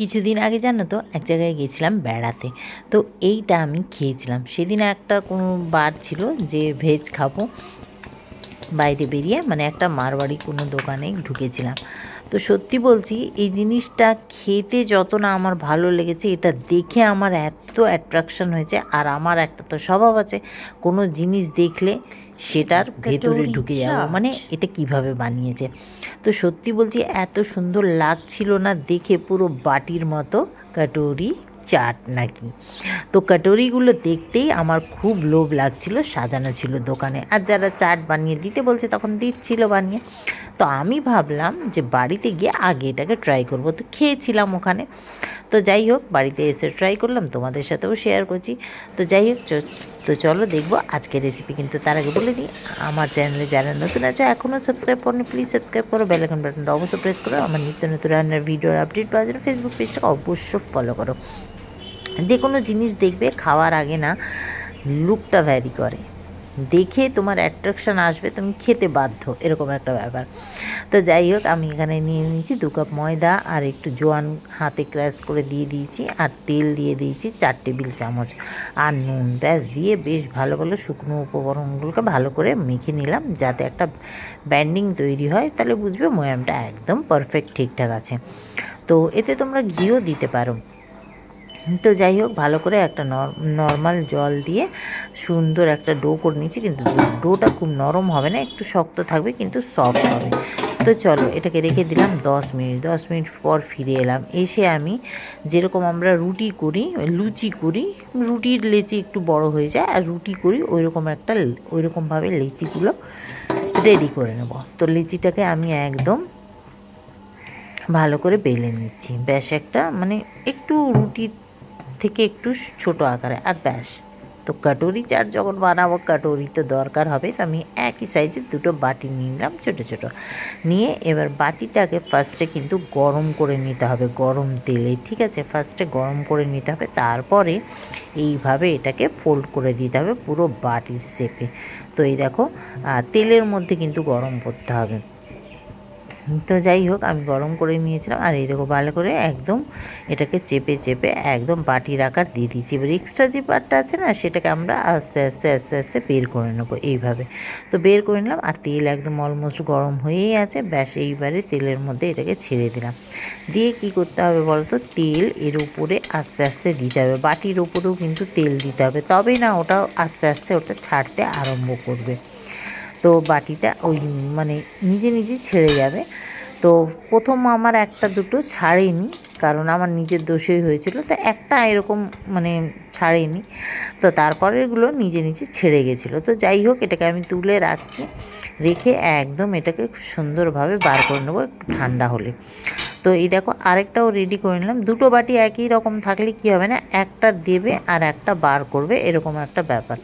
কিছুদিন আগে জানো তো, এক জায়গায় গেছিলাম বেড়াতে। তো এইটা আমি খেয়েছিলাম। সেদিন একটা কোনো বার ছিল যে ভেজ খাব, বাইরে বেরিয়ে মানে একটা মারবাড়ি কোনো দোকানে ঢুকেছিলাম। তো সত্যি বলছি, এই জিনিসটা খেতে যত না আমার ভালো লেগেছে, এটা দেখে আমার এত অ্যাট্রাকশন হয়েছে, আর আমার একটা তো স্বভাব আছে, কোনো জিনিস দেখলে সেটার ভেতরে ঢুকে যাওয়া মানে এটা কীভাবে বানিয়েছে? তো সত্যি বলছি এত সুন্দর লাগছিল না দেখে পুরো বাটির মতো কাটোরি চাট নাকি। তো কাটোরিগুলো দেখতেই আমার খুব লোভ লাগছিল সাজানো ছিল দোকানে। আর যারা চাট বানিয়ে দিতে বলছে তখন দিচ্ছিল বানিয়ে। তো আমি ভাবলাম যে বাড়িতে গিয়ে আগে এটাকে ট্রাই করব। তো খেয়েছিলাম ওখানে। তো যাই হোক, বাড়িতে এসে ট্রাই করলাম, তোমাদের সাথেও শেয়ার করছি। তো যাই হোক তো চলো দেখব আজকের রেসিপি কিন্তু তার আগে বলে দিই। আমার চ্যানেলে যারা নতুন আছে এখনও সাবস্ক্রাইব করনি প্লিজ সাবস্ক্রাইব করো। বেলাইকন বাটনটা অবশ্যই প্রেস করো। আমার নিত্য নতুন রান্নার ভিডিওর আপডেট পাওয়ার জন্য ফেসবুক পেজটাকে অবশ্যই ফলো করো। যে কোনো জিনিস দেখবে, খাওয়ার আগে না লুকটা ভ্যারি করে। দেখে তোমার অ্যাট্রাকশান আসবে, তুমি খেতে বাধ্য, এরকম একটা ব্যাপার। তো যাই হোক, আমি এখানে নিয়ে নিয়েছি দু কাপ ময়দা আর একটু জোয়ান হাতে ক্র্যাশ করে দিয়ে দিয়েছি আর তেল দিয়ে দিয়েছি চার টেবিল চামচ। আর নুন, ব্যাস, দিয়ে বেশ ভালো ভালো শুকনো উপকরণগুলোকে ভালো করে মেখে নিলাম যাতে একটা ব্যান্ডিং তৈরি হয়। তাহলে বুঝবে, ময়ামটা একদম পারফেক্ট ঠিকঠাক আছে। তো এতে তোমরা ঘিও দিতে পারো। তো যাই হোক, ভালো করে একটা নর্মাল জল দিয়ে সুন্দর একটা ডো করে নিয়েছি, কিন্তু ডোটা খুব নরম হবে না, একটু শক্ত থাকবে, কিন্তু সফট হবে। তো চলো, এটাকে রেখে দিলাম দশ মিনিট দশ মিনিট পর ফিরে এলাম। এসে আমি যেরকম আমরা রুটি করি, লুচি করি, রুটির লেচি একটু বড় হয়ে যায়, আর রুটি করি ওই রকম একটা ওই রকমভাবে লেচিগুলো রেডি করে নেব। তো লিচিটাকে আমি একদম ভালো করে বেলে নিচ্ছি। ব্যাস একটা মানে একটু রুটির থেকে একটু ছোট আকারে, আর ব্যাস। তো কাটোরি চার যখন বানাবো, কাটোরি তো দরকার হবে, তো আমি একই সাইজের দুটো বাটি নিলাম ছোটো ছোটো। নিয়ে এবার বাটিটাকে ফার্স্টে কিন্তু গরম করে নিতে হবে, গরম তেলে, ঠিক আছে? ফার্স্টে গরম করে নিতে হবে, তারপরে এইভাবে এটাকে ফোল্ড করে দিতে হবে পুরো বাটির শেপে তো এই দেখো তেলের মধ্যে কিন্তু গরম করতে হবে। তো যাই হোক, আমি গরম করে নিয়েছিলাম আর এই দেখো ভালো করে একদম এটাকে চেপে চেপে একদম বাটির আকার দিয়ে দিয়েছি। এবার এক্সট্রা যে পাটটা আছে না, সেটাকে আমরা আস্তে আস্তে আস্তে আস্তে বের করে নেব এইভাবে। তো বের করে নিলাম আর তেল একদম অলমোস্ট গরম হয়েই আছে। ব্যাস, এইবারে তেলের মধ্যে এটাকে ছেড়ে দিলাম। দিয়ে কি করতে হবে বলতো? তেল এর উপরে আস্তে আস্তে দিতে হবে। বাটির উপরেও কিন্তু তেল দিতে হবে। তবেই না, ওটা আস্তে আস্তে ওটা ছাড়তে আরম্ভ করবে। তো বাটিটা ওই মানে নিজে নিজে ছেড়ে যাবে। তো প্রথম আমার একটা দুটো ছাড়েনি, কারণ আমার নিজের দোষেই হয়েছিল। তো একটা এরকম মানে ছাড়েনি। তো তারপরেরগুলো নিজে নিজে ছেড়ে গেছিল। তো যাই হোক, এটাকে আমি তুলে রাখছি। রেখে একদম এটাকে সুন্দরভাবে বার করে নেব, একটু ঠান্ডা হলে। তো এই দেখো, আরেকটাও রেডি করে নিলাম। দুটো বাটি একই রকম থাকলে কি হবে না? একটা দেবে আর একটা বার করবে, এরকম একটা ব্যাপার।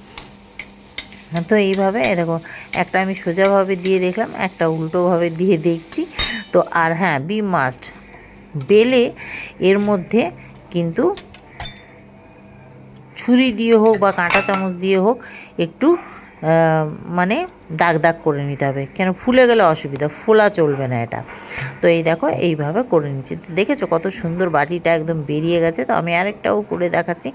তো এইভাবে এরকম একটা আমি সোজাভাবে দিয়ে দেখলাম, একটা উল্টোভাবে দিয়ে দেখছি। তো আর হ্যাঁ বি মাস্ট বেলে এর মধ্যে কিন্তু ছুরি দিয়ে হোক বা কাঁটা চামচ দিয়ে হোক, একটু মানে দাগ দাগ করে নিতে হবে। কেন ফুলে গেলে অসুবিধা, ফোলা চলবে না এটা। তো এই দেখো, এইভাবে করে নিচ্ছি। দেখেছ কত সুন্দর বাটিটা একদম বেরিয়ে গেছে। তো আমি আরেকটাও করে দেখাচ্ছি।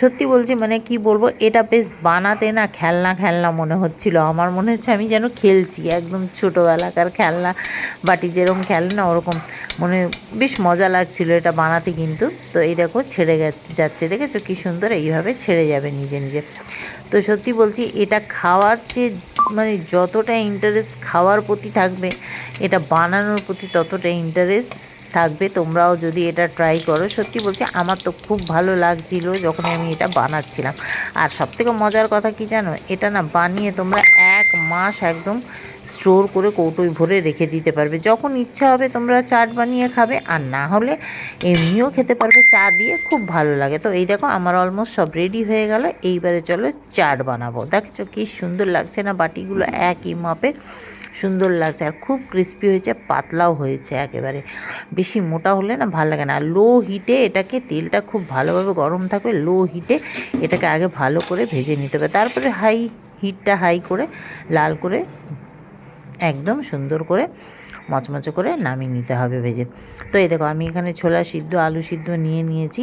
সত্যি বলছি মানে কি বলব, এটা বেশ বানাতে না খেলনা খেলনা মনে হচ্ছিল। আমার মনে হচ্ছে আমি যেন খেলছি, একদম ছোটোবেলাকার খেলনা, বাটি যেরকম খেলে না ওরকম। মনে বেশ মজা লাগছিল এটা বানাতে কিন্তু। তো এই দেখো, ছেড়ে যাচ্ছে। দেখেছ কি সুন্দর, এইভাবে ছেড়ে যাবে নিজে নিজে। তো সত্যি বলছি, এটা খাওয়ার চেয়ে মানে যতটা ইন্টারেস্ট খাওয়ার প্রতি থাকবে, এটা বানানোর প্রতি ততটা ইন্টারেস্ট থাকবে, তোমরাও যদি এটা ট্রাই করো। সত্যি বলছি, আমার তো খুব ভালো লাগছিল যখন আমি এটা বানাচ্ছিলাম। আর সবথেকে মজার কথা কি জানো, এটা না বানিয়ে তোমরা এক মাস একদম স্টোর করে কৌটোয় ভরে রেখে দিতে পারবে। যখন ইচ্ছা হবে তোমরা চাট বানিয়ে খাবে, আর না হলে এমনিও খেতে পারবে। চা দিয়ে খুব ভালো লাগে। তো এই দেখো, আমার অলমোস্ট সব রেডি হয়ে গেল। এইবারে চলো চাট বানাবো। দেখেছ কি সুন্দর লাগছে না? বাটিগুলো একই মাপের। সুন্দর লাগছে। আর খুব ক্রিস্পি হয়েছে, পাতলাও হয়েছে একেবারে। বেশি মোটা হলে না ভালো লাগে না। লো হিটে এটাকে তেলটা খুব ভালোভাবে গরম থাকবে লো হিটে এটাকে আগে ভালো করে ভেজে নিতে হবে। তারপরে হাই হিটটা হাই করে, লাল করে একদম সুন্দর করে মচমচে করে নামিয়ে নিতে হবে ভেজে। তো এই দেখো, আমি এখানে ছোলা সিদ্ধ, আলু সিদ্ধ নিয়ে নিয়েছি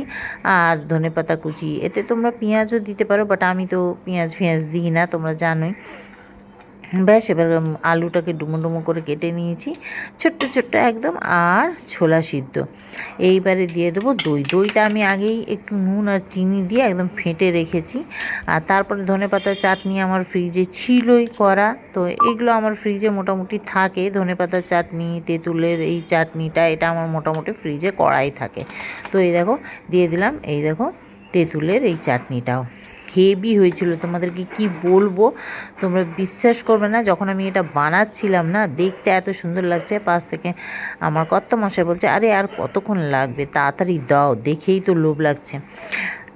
আর ধনেপাতা কুচি। এতে তোমরা পেঁয়াজও দিতে পারো বাট আমি তো পেঁয়াজ ফেঁয়াজ দিই না, তোমরা জানোই। ব্যাস, এবার আলুটাকে ডুমো ডুমো করে কেটে নিয়েছি। ছোট্ট ছোট্ট একদম, আর ছোলা সিদ্ধ। এইবারে দিয়ে দেবো দই। দইটা আমি আগেই একটু নুন আর চিনি দিয়ে একদম ফেটে রেখেছি। আর তারপরে ধনে ধনেপাতার চাটনি আমার ফ্রিজে ছিলই করা। তো এগুলো আমার ফ্রিজে মোটামুটি থাকে। ধনে ধনেপাতার চাটনি, তেঁতুলের এই চাটনিটা, এটা আমার মোটামুটি ফ্রিজে করাই থাকে। তো এই দেখো, দিয়ে দিলাম, এই দেখো, তেঁতুলের এই চাটনিটাও। হেভি হয়েছিল। তোমাদেরকে কি বলব? তোমরা বিশ্বাস করবে না, যখন আমি এটা বানাচ্ছিলাম না, দেখতে এত সুন্দর লাগছে। পাশ থেকে আমার কত মশাই বলছে, আরে আর কতক্ষণ লাগবে? তাড়াতাড়ি দাও, দেখেই তো লোভ লাগছে।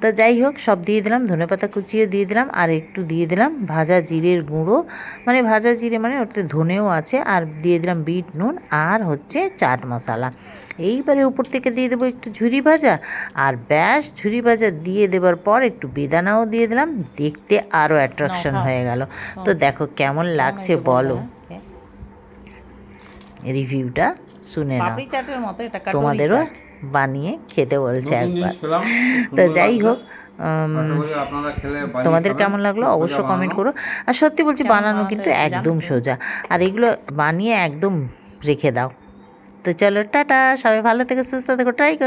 তা যাই হোক সব দিয়ে দিলাম ধনেপাতা কুচিও দিয়ে দিলাম আর একটু দিয়ে দিলাম ভাজা জিরের গুঁড়ো। মানে ভাজা জিরে মানে ওতে ধনেও আছে আর দিয়ে দিলাম বিট নুন আর হচ্ছে চাট মশলা। এইবারে উপর থেকে দিয়ে দেবো একটু ঝুরি ভাজা আর ব্যাস ঝুরি ভাজা দিয়ে দেবার পর একটু বেদানাও দিয়ে দিলাম দেখতে আরও অ্যাট্রাকশন হয়ে গেল। তো দেখো কেমন লাগছে বলো। রিভিউটা শুনে নাও। কাটুরি তোমাদেরও। বানিয়ে খেতে বলছে একবার। তো যাই হোক তোমাদের কেমন লাগল? অবশ্য কমেন্ট করো। আর সত্যি বলছি বানানো কিন্তু একদম সোজা। আর এগুলো বানিয়ে একদম রেখে দাও। তো চলো টাটা সবাই ভালো থেকে সুস্থ থেকো ট্রাই করো।